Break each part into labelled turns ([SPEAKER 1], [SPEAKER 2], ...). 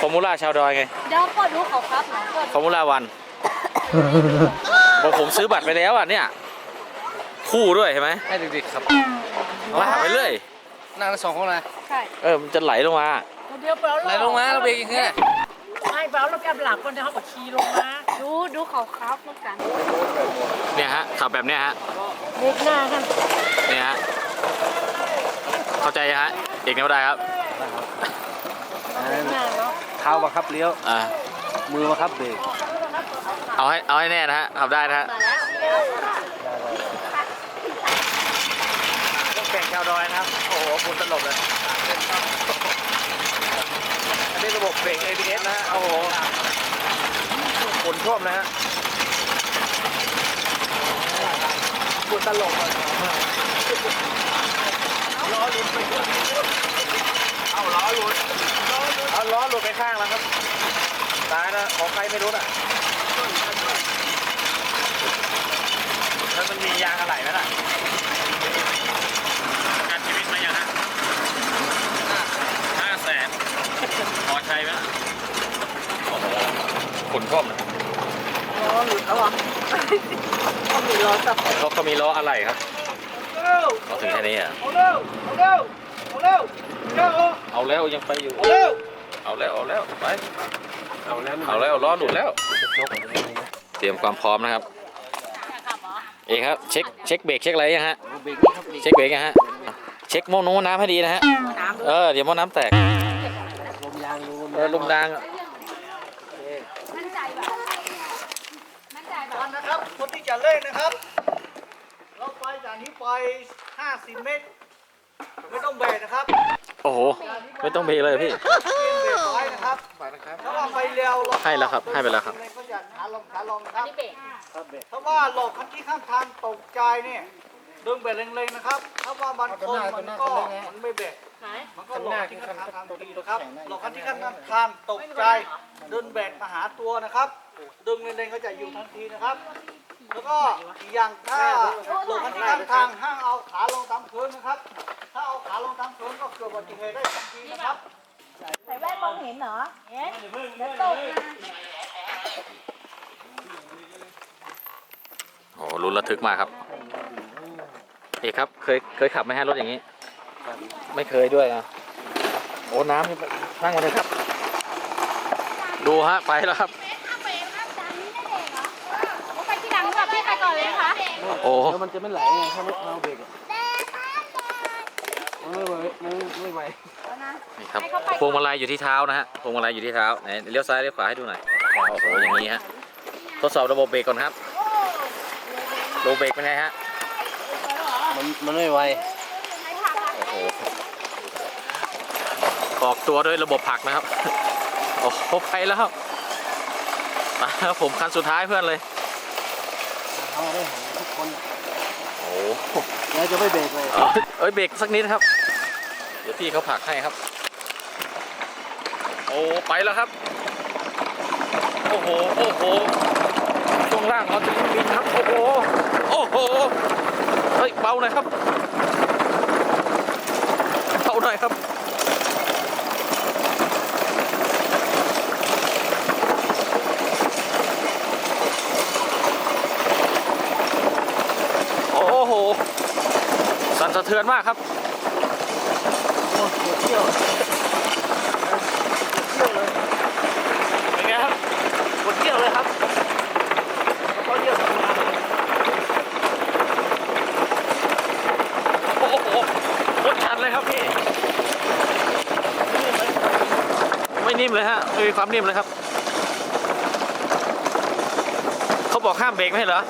[SPEAKER 1] ฟอร์มูล่าชาวดอยไง
[SPEAKER 2] เดี๋ยวก็ดูเขาครับหนะก็
[SPEAKER 1] ฟอร์มูล่าวันบอกผมซื้อบัตรไปแล้วอะเนี่ย คู่ด้วยใช่ไหม
[SPEAKER 3] ให้เด็กๆครับ
[SPEAKER 1] ลากไปเรื่อย
[SPEAKER 3] นั่งทั้งสองคนเลย
[SPEAKER 2] ใช่
[SPEAKER 1] เออ มันจะไหลลงมา
[SPEAKER 4] เดี๋ยวเปล่า
[SPEAKER 3] ไหลลงมาแล้วเบรกอีกเนี่ย
[SPEAKER 4] ไม่เปล่าแล้วแกหลับคนเดียวเขาก็ขี่ลงมา
[SPEAKER 2] ดูดูเขาครับเหมือนกัน
[SPEAKER 1] เนี่ยฮะขับแบบเนี้ยฮะ
[SPEAKER 4] เด็กหน้ากัน
[SPEAKER 1] เนี่ยฮะ เข้าใจฮะ เอกแนวได้ครับ
[SPEAKER 4] หน้าเนาะ
[SPEAKER 3] เท้าบังคับเลี้ยว
[SPEAKER 1] อ่า
[SPEAKER 3] มือบังคับเบรก
[SPEAKER 1] เอาให้เอาให้แน่นะฮะขับได้นะฮะ
[SPEAKER 2] มาแล้ว
[SPEAKER 1] แข่งชาวดอยนะครับ โอ้โหคุณตลบเลย อันนี้ระบบเบรก ABS นะฮะ โอ้โหคุณท่วมนะฮะคุณตลบเลยล้อหลุดไป เอาล้อหลุดเอาล้อหลุดไปข้างแล้วครับตายนะของใครไม่รู้น่ะแล้วมันมียางอะไรไหมล่ะประกันชีวิตมายังฮะห้าแสนพอใช้ไหมล่ะโอ้โหขนท่วมนะ
[SPEAKER 4] ล้อหลุดแล้วอะเขามีล้อสับ
[SPEAKER 1] เขาก็มีล้ออะไรครับเขาถึงแค่นี้อะ
[SPEAKER 4] เอาเร็วเอาเร็วเอาเร็ว เร็ว
[SPEAKER 1] เอาแล้วยังไปอยู่
[SPEAKER 4] เอาเร็ว
[SPEAKER 1] เอาแล้วเอาแล้วไป เอาแล้วเอาแล้วล้อหลุดแล้ว เตรียมความพร้อมนะครับ เอกครับเช็คเช็คเบรกเช็คอะไรยังฮะ
[SPEAKER 3] เบรกนี่ครับเบรก
[SPEAKER 1] เช็คเบรกยังฮะ เช็คโม่นงโม่น้ำให้ดีนะฮะ เออเดี๋ยวโม่น้ำแตก
[SPEAKER 3] ลมยางลม
[SPEAKER 1] เออลมดัง
[SPEAKER 2] มั่นใจแบบมั่นใจแบบ
[SPEAKER 4] กันนะครับ คนที่จะเล่นนะครับ เราไปจากนี้ไป 50 เมตร ไม่ต้องเบรกนะครับ
[SPEAKER 1] โอ้โห ไม่ต้องเบรกเลยพี่
[SPEAKER 4] เพียงเบรกไว้นะครับถ้าว่าไฟเร็วเรา
[SPEAKER 1] ให้แล้วครับให้ไปแล้วครับ
[SPEAKER 4] ก็จะขาลงขาลงนะครับ
[SPEAKER 2] นี่เบรก
[SPEAKER 4] ถ้าว่าหลบคันที่ข้างทางตกใจเนี่ยดึงเบรกเร็งๆนะครับ ถ้าว่ามันคงมันก็มันไม่เบรก
[SPEAKER 2] ไหน
[SPEAKER 4] มันก็หลบที่ข้างทางตกนะครับหลบคันที่ข้างทางตกใจดึงเบรกมาหาตัวนะครับ ดึงเร็งๆก็จะอยู่ทันทีนะครับ แล้วก็อีกอย่างถ้าหลบคันที่ข้างทางห้ามเอาขาลงตามพื้นนะครับถ้า เอาขาลงตามพื้นก็เกิดอุบัติเหตุได้ทันทีนะครับ
[SPEAKER 2] ใส่แว่นมองเห็นเหรอเห็นเดี๋ยวตกนะ
[SPEAKER 1] โอ้โหรุนระทึกมากครับ เอกครับเคยเคยขับไหมฮะรถอย่างนี้ ไม่เคยด้วยอะโอ้น้ำนี่นั่งมาเลยครับ ดูฮะไปแล้วครับ
[SPEAKER 2] ไปที่หลังแบบพี่ใครก่อนเลยคะ
[SPEAKER 1] โอ้
[SPEAKER 3] แล้วมันจะไม่ไหลไงถ้าไม่เอาเบรกอะมัน ไม่ไหวมันไม่ไหว
[SPEAKER 1] นี่ครับพวงมาลัยอยู่ที่เท้านะฮะพวงมาลัยอยู่ที่เท้าไหนเลี้ยวซ้ายเลี้ยวขวาให้ดูหน่อยโอ้โหอย่างนี้ฮะทดสอบระบบเบรกก่อนครับระบบเบรกเป็นไงฮะ
[SPEAKER 3] มันมันไม่ไหว
[SPEAKER 1] โอ้โหออกตัวด้วยระบบผลักนะครับโอ้โหไปแล้วครับมาครับผมคันสุดท้ายเพื่อนเลย
[SPEAKER 3] เอาได้หาทุกคน
[SPEAKER 1] โอ้โห
[SPEAKER 3] แล้วจะไม่เบรกเลย
[SPEAKER 1] เอาเอ้ยเบรกสักนิดครับ เดี๋ยวพี่เขาผลักให้ครับ โอ้ไปแล้วครับ โอ้โห โอ้โหช่วงล่างเราจะบินครับ โอ้โห โอ้โห เฮ้ยเบาหน่อยครับเบาหน่อยครับ โอ้โห สั่นสะเทือนมากครับ
[SPEAKER 3] โอ้ปวดเที่ยวปวดเที่ยวเลย
[SPEAKER 1] เป็นไงครับ
[SPEAKER 3] ปวดเที่ยวเลยครับก็เที่ยวทำงาน
[SPEAKER 1] โอ้โหรถชันเลยครับพี่ไม่นิ่มเลยฮะไม่มีความนิ่มเลยครับ เขาบอกห้ามเบรกไม่ใช่เหรอ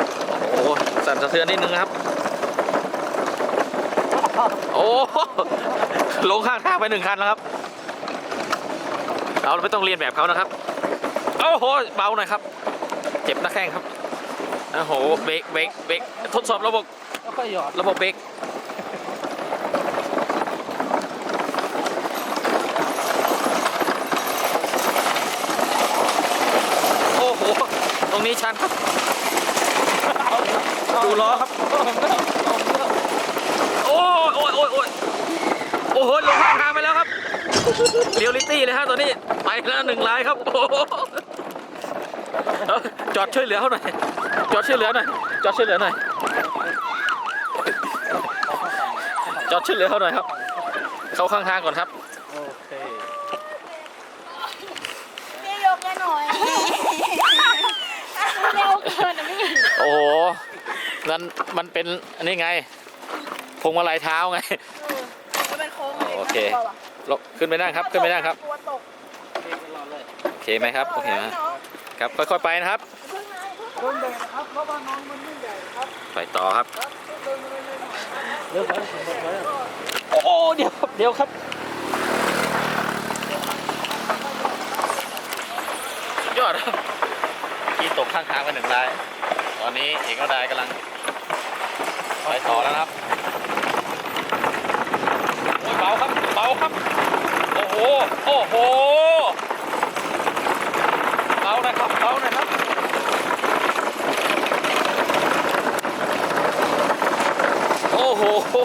[SPEAKER 3] ขอให้ที่เบรกอะไหลแล้ว
[SPEAKER 1] โอ้โหสั่นสะเทือนนิดนึงนะครับ โอ้โหลงข้างทางไปหนึ่งคันแล้วครับ เราไม่ต้องเรียนแบบเขานะครับ โอ้โห เบาหน่อยครับ เจ็บหน้าแข้งครับ โอ้โห เบรกเบรกเบรกทดสอบระบบ
[SPEAKER 3] แล้วก็หยอด
[SPEAKER 1] ระบบเบรกโอ้โหตรงนี้ชันครับ ดูล้อครับ โอ้ยโอ้ยโอ้ยโอ้ยโอ้โหลงข้างทางไปแล้วครับเรียลลิตี้เลยฮะตัวนี้ ไปแล้วหนึ่งลายครับ โอ้โหจอดช่วยเหลือเขาหน่อย จอดช่วยเหลือหน่อย จอดช่วยเหลือหน่อย จอดช่วยเหลือเขาหน่อยครับ เข้าข้างทางก่อนครับ
[SPEAKER 4] โอเค
[SPEAKER 2] พี่ยกกันหน่อยเร็วเกินนะพี่
[SPEAKER 1] โอ้โห นั่นมันเป็นอันนี้ไงพวงมาลัยเท้าไง
[SPEAKER 2] มันเป็นโค้งเลย
[SPEAKER 1] โอเค ลงขึ้นไปนั่งครับ ขึ้นไปนั่งครับ
[SPEAKER 2] ตัวตก
[SPEAKER 1] โอเคไหมครับ โอเคไหมครับ ค่อยๆไปนะครับ
[SPEAKER 4] เดินเบรกนะครับ เพราะว่าน้องมันไม่ใหญ่ครับ
[SPEAKER 1] ไปต่อครับ
[SPEAKER 4] เดินไปเรื่อยๆหน่อยนะ
[SPEAKER 3] เริ่มแล้วเริ่มแล้ว
[SPEAKER 1] โอ้โหเดี๋ยวครับเดี๋ยวครับสุดยอดครับที่ตกข้างทางไปหนึ่งราย ตอนนี้เอกนดายกำลัง ไปต่อแล้วครับโอ้ยเบาครับเบาครับ โอ้โห โอ้โหเบานะครับเบานะครับ โอ้โห โอ้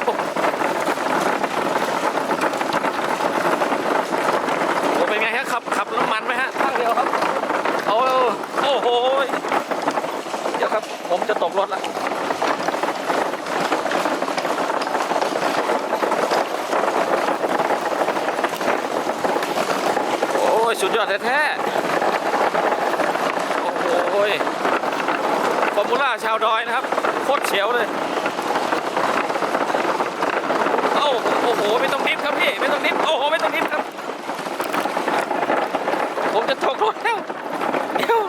[SPEAKER 1] เป็นไงฮะขับขับน้ำมันไหมฮะข้างเดียวครับ โอ้โอ้โห เดี๋ยวครับ ผมจะตกรถละโอ้ย สุดยอดแท้ๆ โอ้โหฟอร์ มูล่าชาวดอยนะครับโคตรเฉียวเลยเอ้าโอ้โหไม่ต้องนิฟครับพี่ไม่ต้องนิฟโอ้โหไม่ต้องนิฟครับ ผมจะตกรถแล้วเดี๋ยว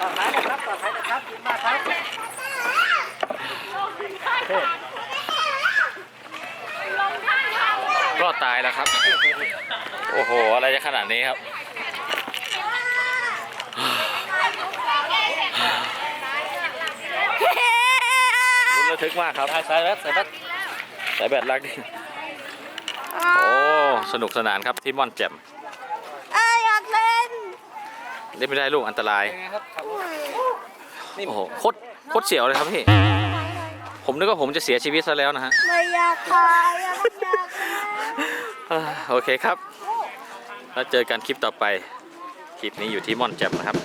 [SPEAKER 4] ต่อท้ายนะครับ ต่อท้ายนะครับดีมากครับ
[SPEAKER 2] ลงข้างทางเลย
[SPEAKER 1] รอดตายแล้วครับ โอ้โห อะไรจะขนาดนี้ครับ รุนระทึกมากครับสายแบตสายแบตสายแบตรักดิ โอ้ สนุกสนานครับที่ม่อนแจ่ม
[SPEAKER 2] เอ้ยอยากเล่น
[SPEAKER 1] เล่นไม่ได้ลูกอันตราย
[SPEAKER 3] เป็นไงครับขับรถ
[SPEAKER 1] โอ้โห โคตร โคตรเสียวเลยครับพี่ ผมนึกว่าผมจะเสียชีวิตซะแล้วนะฮะ
[SPEAKER 2] ไม่อยากขายอยากอยาก
[SPEAKER 1] โอเคครับ แล้วเจอกันคลิปต่อไป คลิปนี้อยู่ที่ม่อนแจ่มนะครับ